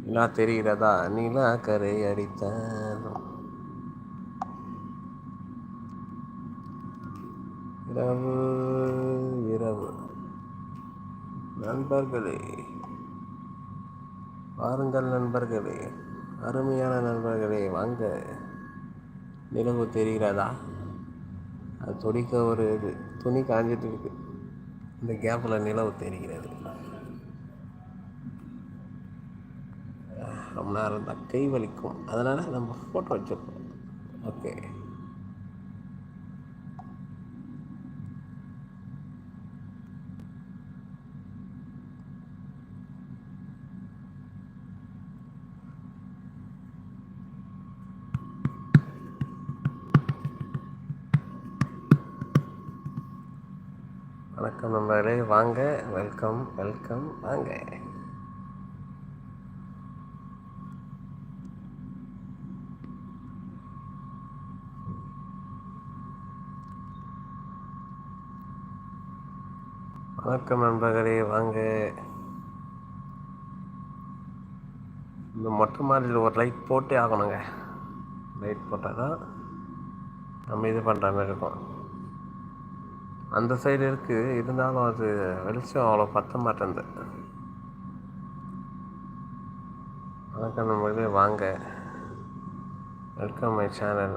நிலா தெரிகிறதா? நிலா கரை அடித்தான் இரவு இரவு. நண்பர்களே வாருங்கள் நண்பர்களே. அருமையான நண்பர்களே வாங்க. நிலவு தெரிகிறதா? அது துடிக்க ஒரு இது. துணி காஞ்சிட்டு இருக்கு. இந்த கேப்பில் நிலவு தெரிகிறது. ரொம்ப நேரம் இருந்தால் கை வலிக்கும். அதனால் நம்ம ஃபோட்டோ வச்சுருக்கோம். ஓகே வணக்கம் நண்பர்களே. வாங்க வெல்கம் வெல்கம் வாங்க. வணக்கம் நண்பர்களே வாங்க. இந்த மொட்டை மாடியில் ஒரு லைட் போட்டே ஆகணுங்க. லைட் போட்டால் தான் நம்ம இது பண்ணுற மாதிரி இருக்கும். அந்த சைடு இருக்குது இருந்தாலும் அது வெளிச்சம் அவ்வளோ பத்த மாட்டேங்குது வணக்கம் நம்மளே வாங்க. வெல்கம் மை சேனல்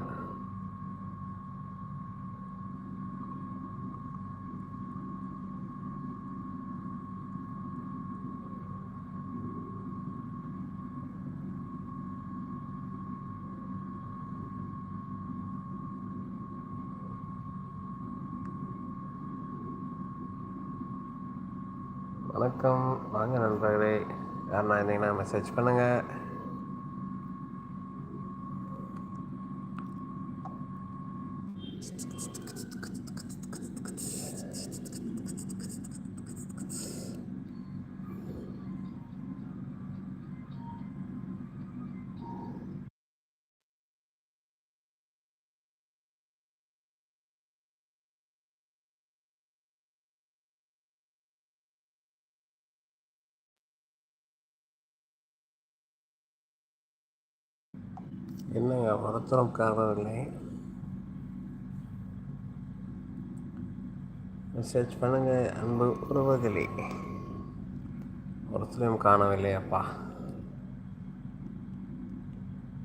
வணக்கம். வாங்க நண்பர்களே யாருன்னா இருந்தீங்கன்னா மெசேஜ் பண்ணுங்கள் என்னங்க ஒருத்தரும் காணவில்லை மெசேஜ் பண்ணுங்க அன்பு உறவுகளே. ஒருத்தரையும் காணவில்லை அப்பா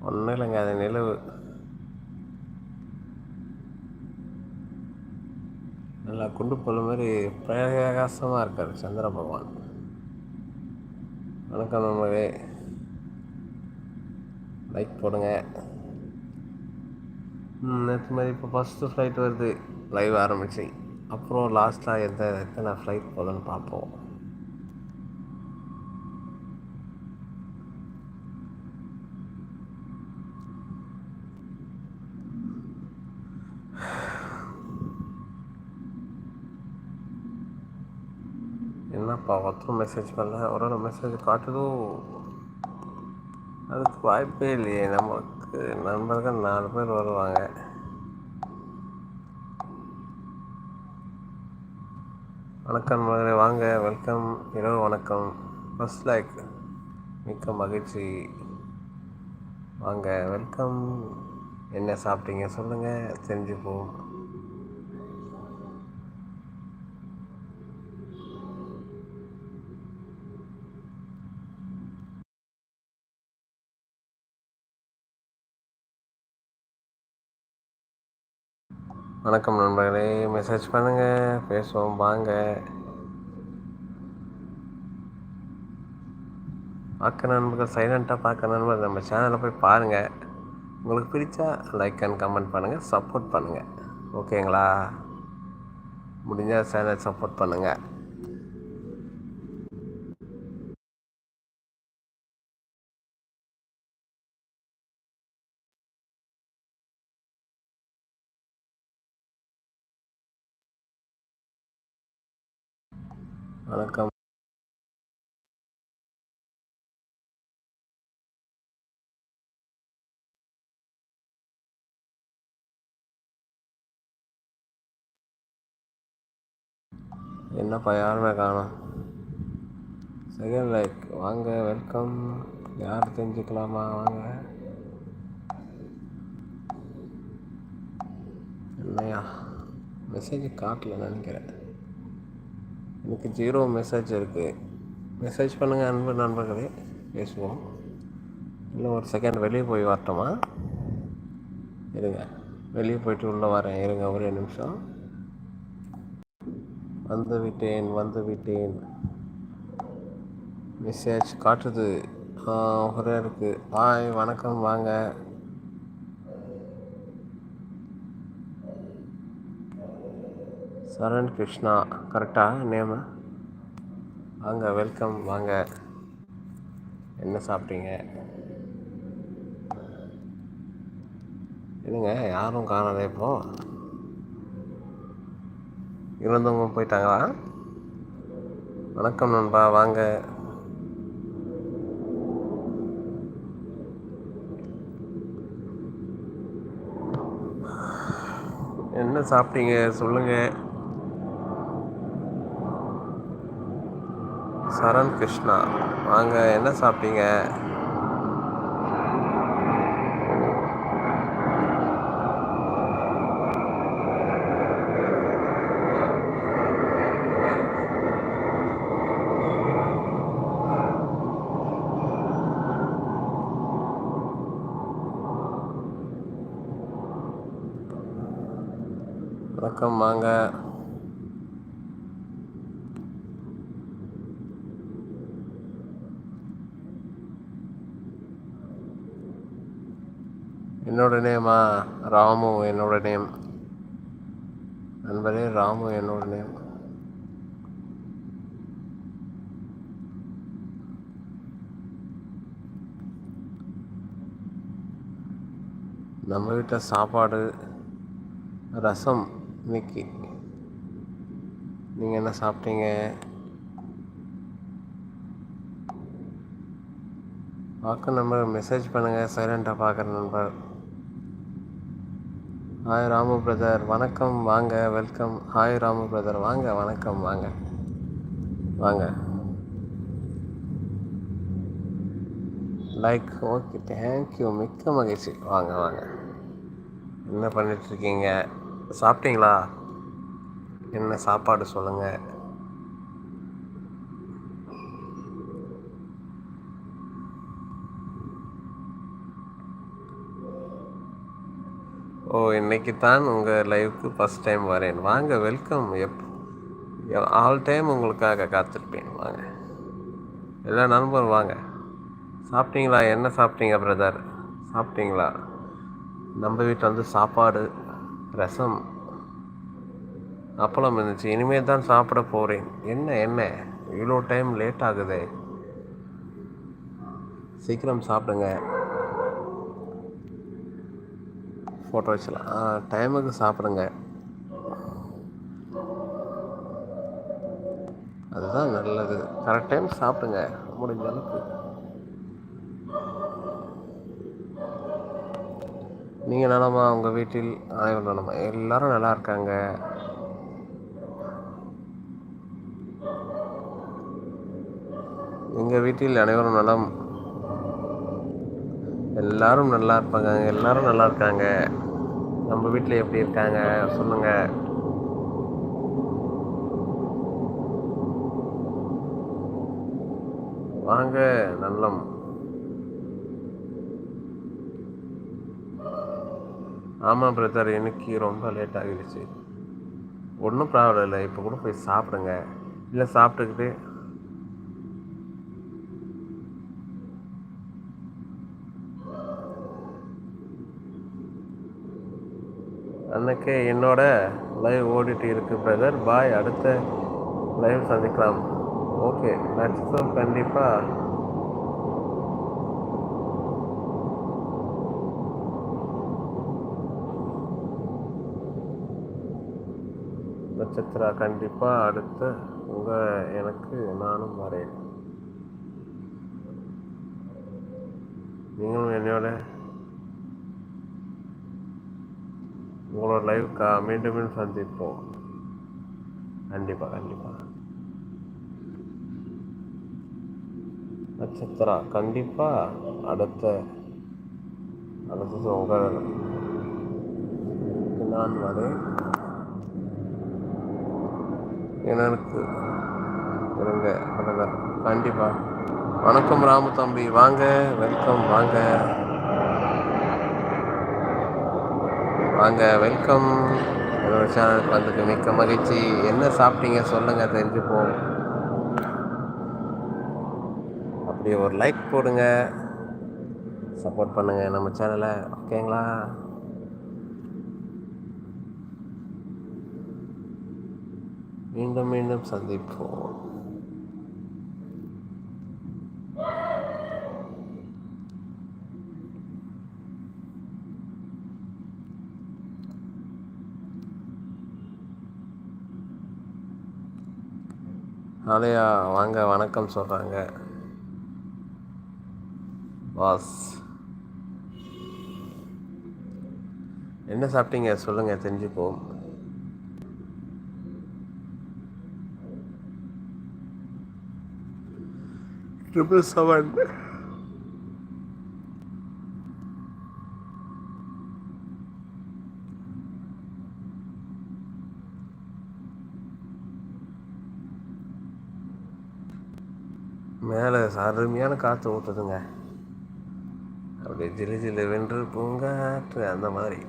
ஒன்றும் இல்லைங்க அது நிலவு. நல்லா குண்டு போல மாதிரி பிரகாசமாக இருக்கார் சந்திர பகவான் வணக்கம் நம்மளே லைக் போடுங்க. நேற்று மாதிரி இப்போ ஃபஸ்ட்டு ஃப்ளைட் வருது. லைவ் ஆரம்பிச்சு. அப்புறம் லாஸ்ட்டாக எந்த எத்தனை ஃப்ளைட் போகுதுன்னு பார்ப்போம். என்னப்பா ஒருத்தரும் மெசேஜ் பண்ணல? ஒரு மெசேஜ் காட்டுதோ? அதுக்கு வாய்ப்பே இல்லையே. நமக்கு நண்பர்கள் நாலு பேர் வருவாங்க. வணக்கம் மகளே வாங்க. வெல்கம். இரவு வணக்கம். ஃபஸ்ட் லைக் மிக்க மகிழ்ச்சி. வாங்க வெல்கம். என்ன சாப்பிட்டீங்க? சொல்லுங்கள் தெரிஞ்சுப்போம். வணக்கம் நண்பர்களே. மெசேஜ் பண்ணுங்கள் பேசுவோம் வாங்க. பார்க்க நண்பர்கள் சைலண்ட்டாக பார்க்க நண்பர்கள் நம்ம சேனலில் போய் பாருங்கள் உங்களுக்கு பிடிச்சா லைக் அண்ட் கமெண்ட் பண்ணுங்கள் சப்போர்ட் பண்ணுங்கள் ஓகேங்களா முடிஞ்சால் சேனல் சப்போர்ட் பண்ணுங்கள் வணக்கம். என்னப்பா யாருமே காணும்? செகண்ட் லைக் வாங்க வெல்கம் யார் தெரிஞ்சுக்கலாமா? வாங்க. என்னையா? மெசேஜ் காட்டல நினைக்கிறேன். எனக்கு ஜீரோ மெசேஜ் இருக்குது மெசேஜ் பண்ணுங்கள் அன்பு நண்பர்களே பேசுவோம். இல்லை ஒரு செகண்ட் வெளியே போய் வரட்டுமா? இருங்க. வெளியே போயிட்டு உள்ளே வரேன். இருங்க ஒரே நிமிஷம். வந்து விட்டேன் வந்து விட்டேன். மெசேஜ் காட்டுது. ஒரே இருக்குது பாய் வணக்கம் வாங்க. சரண் கிருஷ்ணா கரெக்டாக நேமு? வாங்க வெல்கம் வாங்க. என்ன சாப்பிட்டீங்க? என்னங்க யாரும் காணாதே இப்போ. இருந்தவங்க போயிட்டாங்களா? வணக்கம் நண்பா வாங்க. என்ன சாப்பிட்டீங்க? சொல்லுங்கள் சரண் கிருஷ்ணா வாங்க என்ன சாப்பிட்டீங்க வணக்கம் வாங்க என்னோட நேமா ராமு என்னோட நேம் நண்பரே ராமு என்னோட நேம் நம்ம வீட்டில் சாப்பாடு ரசம் இன்னைக்கு நீங்கள் என்ன சாப்பிட்டீங்க? பார்க்க நம்பர் மெசேஜ் பண்ணுங்கள் சைலண்ட்டாக பார்க்குற நண்பர். ஹாய் ராமு பிரதர் வணக்கம் வாங்க வெல்கம் ஹாய் ராமு பிரதர் வாங்க வணக்கம் வாங்க. வாங்க. லைக் ஓகே தேங்க்யூ மிக்க மகிழ்ச்சி. வாங்க வாங்க. என்ன பண்ணிட்டுருக்கீங்க சாப்பிட்டீங்களா? என்ன சாப்பாடு சொல்லுங்கள் ஓ இன்னைக்கு தான் உங்கள் லைவுக்கு ஃபஸ்ட் டைம் வரேன். வாங்க வெல்கம் எப் ஆல் டைம் உங்களுக்காக காத்திருப்பேன். வாங்க. எல்லா நண்பரும் வாங்க. சாப்பிட்டீங்களா? என்ன சாப்பிட்டீங்க பிரதர் சாப்பிட்டீங்களா? நம்ம வீட்டில் வந்து சாப்பாடு ரசம் அப்பளம் இருந்துச்சு. இனிமேல் தான் சாப்பிட போகிறேன் என்ன என்ன? இவ்வளோ டைம் லேட் ஆகுது. சீக்கிரம் சாப்பிடுங்க. ஃபோட்டோ வச்சலாம். ஆ டைமுக்கு சாப்பிடுங்க. அதுதான் நல்லது. கரெக்ட் டைம் சாப்பிடுங்க. முடிஞ்ச அளவுக்கு. நீங்கள் நலமா உங்கள் வீட்டில் அனைவரும் நலமா? எல்லாரும் நல்லா இருக்காங்க. எங்கள் வீட்டில் அனைவரும் நலம். எல்லாரும் நல்லா இருப்பாங்க. எல்லாரும் நல்லா இருக்காங்க. நம்ம வீட்டில் எப்படி இருக்காங்க? சொல்லுங்க. வாங்க நல்லம். ஆமாம் பிரதர் எனக்கு ரொம்ப லேட் ஆகிடுச்சு. ஒன்றும் ப்ராப்ளம் இல்லை. இப்போ கூட போய் சாப்பிடுங்க. இல்லை சாப்பிட்டுக்கிட்டு அன்னைக்கு என்னோட லைவ் ஓடிட்டு இருக்கு பிரதர் பாய் அடுத்த லைவ் சந்திக்கலாம். ஓகே நட்சத்திரம் கண்டிப்பாக நட்சத்திரா கண்டிப்பாக அடுத்த உங்கள் எனக்கு நானும் வரேன். நீங்களும் என்னோட உங்களோட லைவ் மீண்டும் மீண்டும் சந்திப்போம். கண்டிப்பாக கண்டிப்பாக நட்சத்திரா கண்டிப்பாக அடுத்த அடுத்தது உங்கள் நான் வரேன். எனக்கு இருங்க கண்டிப்பாக வணக்கம் ராமு தம்பி. வாங்க வெல்கம் வாங்க. வாங்க வெல்கம் என்னோட சேனலுக்கு வந்ததுக்கு மிக்க மகிழ்ச்சி. என்ன சாப்பிட்டீங்க சொல்லுங்கள் தெரிஞ்சுப்போம். அப்படியே ஒரு லைக் போடுங்க. சப்போர்ட் பண்ணுங்கள் நம்ம சேனலை ஓகேங்களா மீண்டும் மீண்டும் சந்திப்போம். ஆலையா வாங்க வணக்கம் சொல்கிறாங்க பாஸ். என்ன சாப்பிட்டீங்க? சொல்லுங்கள் தெரிஞ்சுப்போம். ட்ரிபிள் செவன் அருமையான காற்று ஊற்றுதுங்க அப்படியே ஜிலு ஜிலு வென்று பூங்காற்று அந்த மாதிரி.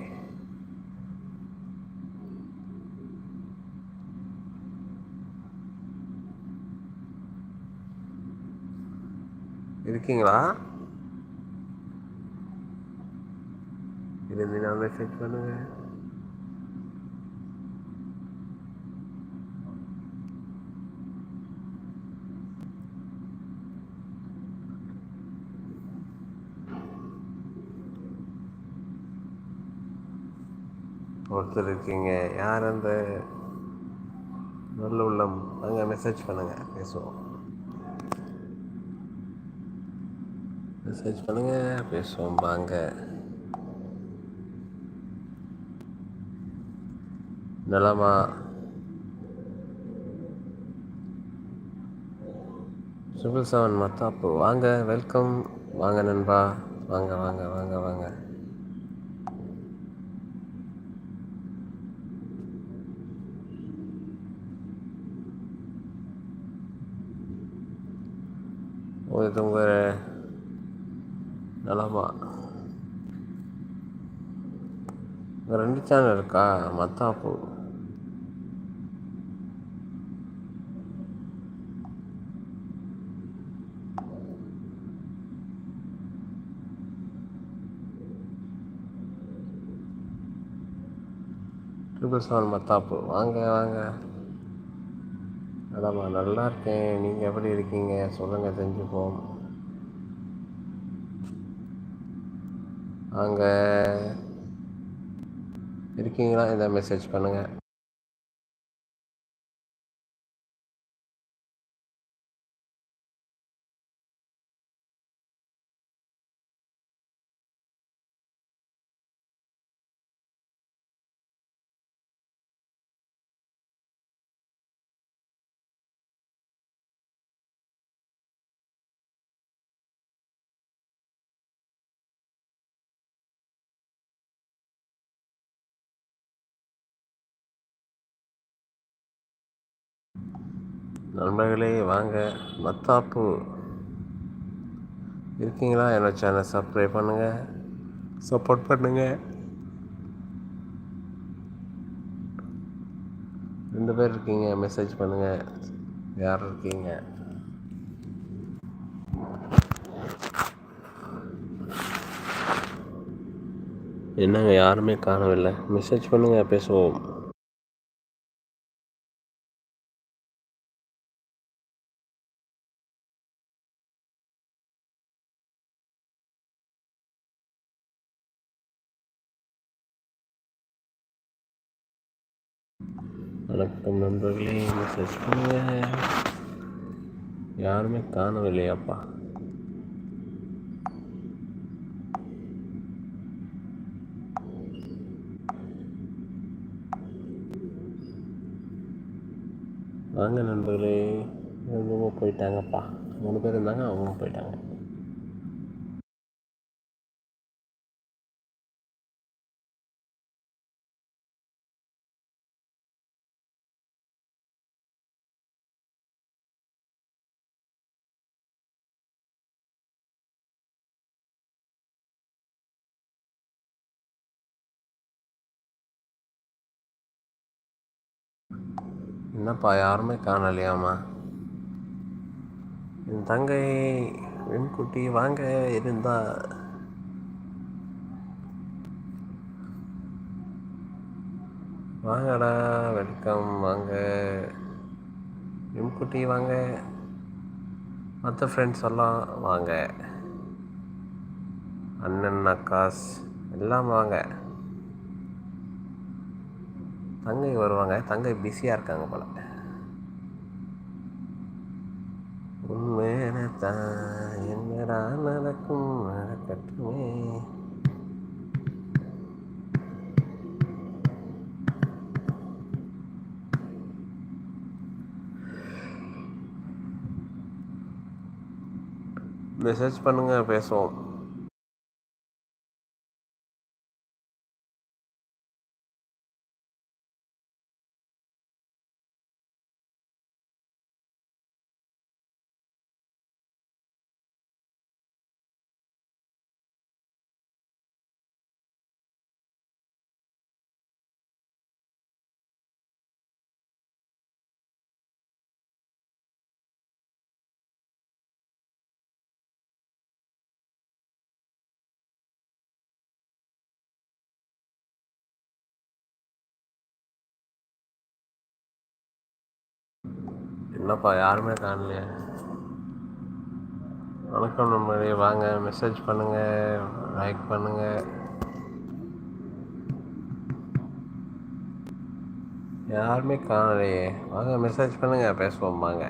இருக்கீங்களா? இருந்தீங்கன்னா மெசேஜ் பண்ணுங்கள் ஒருத்தர் இருக்கீங்க யார் அந்த நல்ல உள்ளம்? அங்கே மெசேஜ் பண்ணுங்க பேசுவோம். மெசேஜ் பண்ணுங்கள் பேசுவோம் வாங்க. நலமா? ட்ரிபிள் செவன் மத்தாப்பு வாங்க வெல்கம் வாங்க நண்பா. வாங்க வாங்க வாங்க வாங்க ஓ இது உங்கள் நலமா ரெண்டு சேனல் இருக்கா? மத்தாப்பு ட்ரிபிள் செவன் மத்தாப்பு வாங்க வாங்க. அதாம்மா நல்லா இருக்கேன். நீங்கள் எப்படி இருக்கீங்க? சொல்லுங்கள் தெரிஞ்சுப்போம். அங்கே இருக்கீங்களா? இதை மெசேஜ் பண்ணுங்கள் நண்பர்களே வாங்க. மத்தாப்பு. இருக்கீங்களா? என்னோட சேனல் சப்ஸ்கிரைப் பண்ணுங்கள் சப்போர்ட் பண்ணுங்கள் ரெண்டு பேர் இருக்கீங்க. மெசேஜ் பண்ணுங்கள் யார் இருக்கீங்க? என்னங்க யாருமே காணவில்லை. மெசேஜ் பண்ணுங்கள் பேசுவோம். வணக்கம் நண்பர்களே மெசேஜ் பண்ணுங்க யாருமே காணவில்லையாப்பா. வாங்க நண்பர்களே இவங்க போயிட்டாங்கப்பா. மூணு பேர் இருந்தாங்க அவங்க போயிட்டாங்க. என்னப்பா யாருமே காணலையாமா என் தங்கை வெண்குட்டி வாங்க இருந்தா. வாங்கடா வெல்கம் வாங்க. வெண்குட்டி வாங்க. மற்ற ஃப்ரெண்ட்ஸ் எல்லாம் வாங்க. அண்ணன் அக்காஸ் எல்லாம் வாங்க. தங்கை வருவாங்க. தங்கை பிஸியாக இருக்காங்க போல. உண்மையான தான். என்னடா நடக்கும்? நடக்கட்டுமே. மெசேஜ் பண்ணுங்க பேசுவோம். என்னப்பா யாருமே காணலையே. வணக்கம் நம்மளே வாங்க மெசேஜ் பண்ணுங்கள் லைக் பண்ணுங்கள் யாருமே காணலையே. வாங்க மெசேஜ் பண்ணுங்கள் பேசுவோம் வாங்க.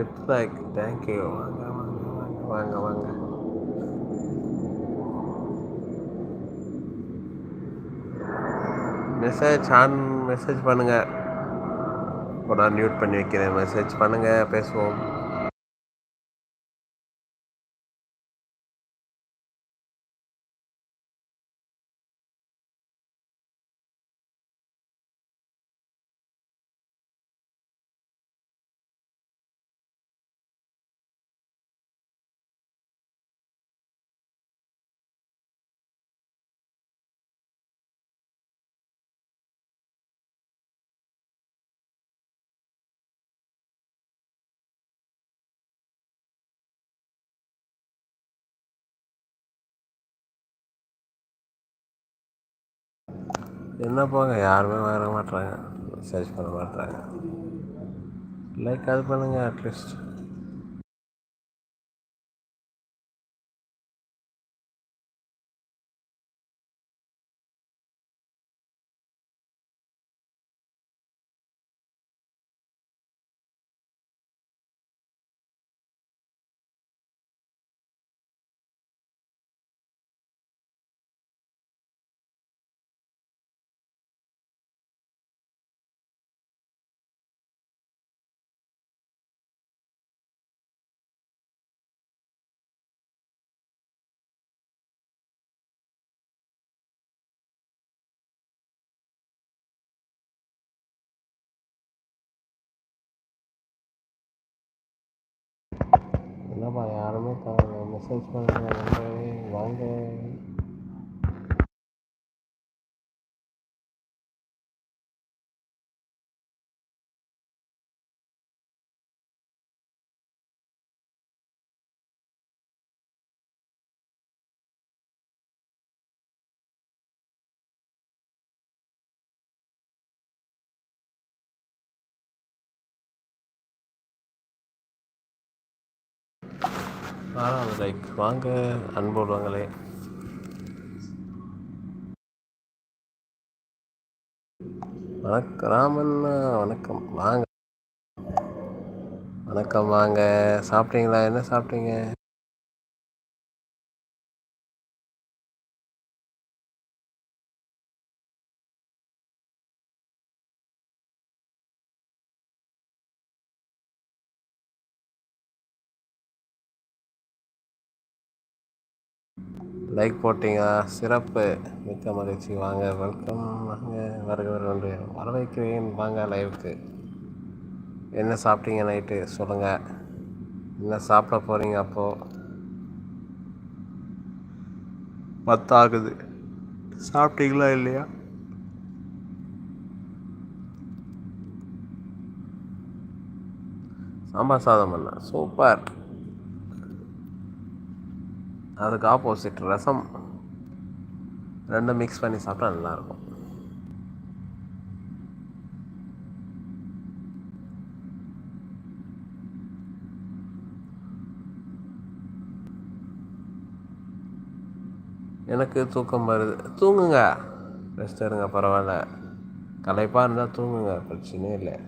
இட்ஸ் லைக் தேங்க்யூ வாங்க வாங்க வாங்க வாங்க வாங்க. மெசேஜ் ஆன் மெசேஜ் பண்ணுங்கள் இப்போ நான் மியூட் பண்ணி வைக்கிறேன். மெசேஜ் பண்ணுங்கள் பேசுவோம். என்ன யாருமே வர மாட்றாங்க. சர்ச் பண்ண மாட்றாங்க. லைக் அது பண்ணுங்கள் அட்லீஸ்ட் என்னப்பா யாருமே மெசேஜ் பண்ணுங்க நண்பர்களே வாங்க. ஆறாவது லைக் வாங்க அன்புள்ளவங்களே வணக்கம் ராமண்ணா வணக்கம். வாங்க. வணக்கம் வாங்க. சாப்பிட்டீங்களா? என்ன சாப்பிட்டீங்க? லைக் போட்டிங்க. சிறப்பு. மிக்க மகிழ்ச்சி. வாங்க வெல்கம் வாங்க. வருக வருக வர வைக்கிறேன் வாங்க லைவுக்கு என்ன சாப்பிட்டீங்க நைட்டு சொல்லுங்கள் என்ன சாப்பிட போகிறீங்க அப்போது பத்தாகுது. சாப்பிட்டீங்களா இல்லையா? சாம்பார் சாதம் பண்ண சூப்பர். அதுக்கு ஆப்போசிட் ரசம் ரெண்டும் மிக்ஸ் பண்ணி சாப்பிட்டா நல்லாயிருக்கும். எனக்கு தூக்கம் வருது. தூங்குங்க. ரெஸ்ட் எடுங்க பரவாயில்ல. களைப்பாக இருந்தால் தூங்குங்க பிரச்சனையே இல்லை.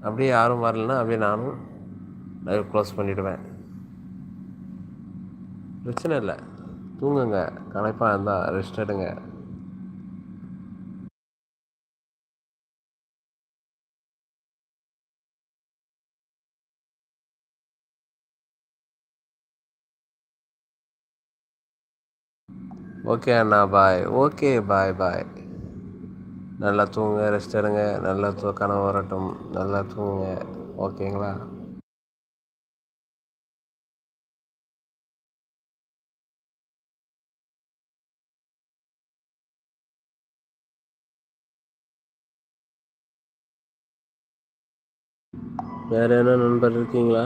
அப்படியே யாரும் வரலன்னா அப்படியே நானும் லைவ் க்ளோஸ் பண்ணிவிடுவேன் பிரச்சனை இல்லை. தூங்குங்க. களைப்பாக இருந்தால் ரெஸ்ட் எடுங்க. ஓகே அண்ணா பாய் ஓகே பாய் பாய் நல்லா தூங்குங்க ரெஸ்ட் எடுங்க. நல்லா தூ கனவு வரட்டும். நல்லா தூங்குங்க. ஓகேங்களா வேறு என்ன நண்பர் இருக்கீங்களா?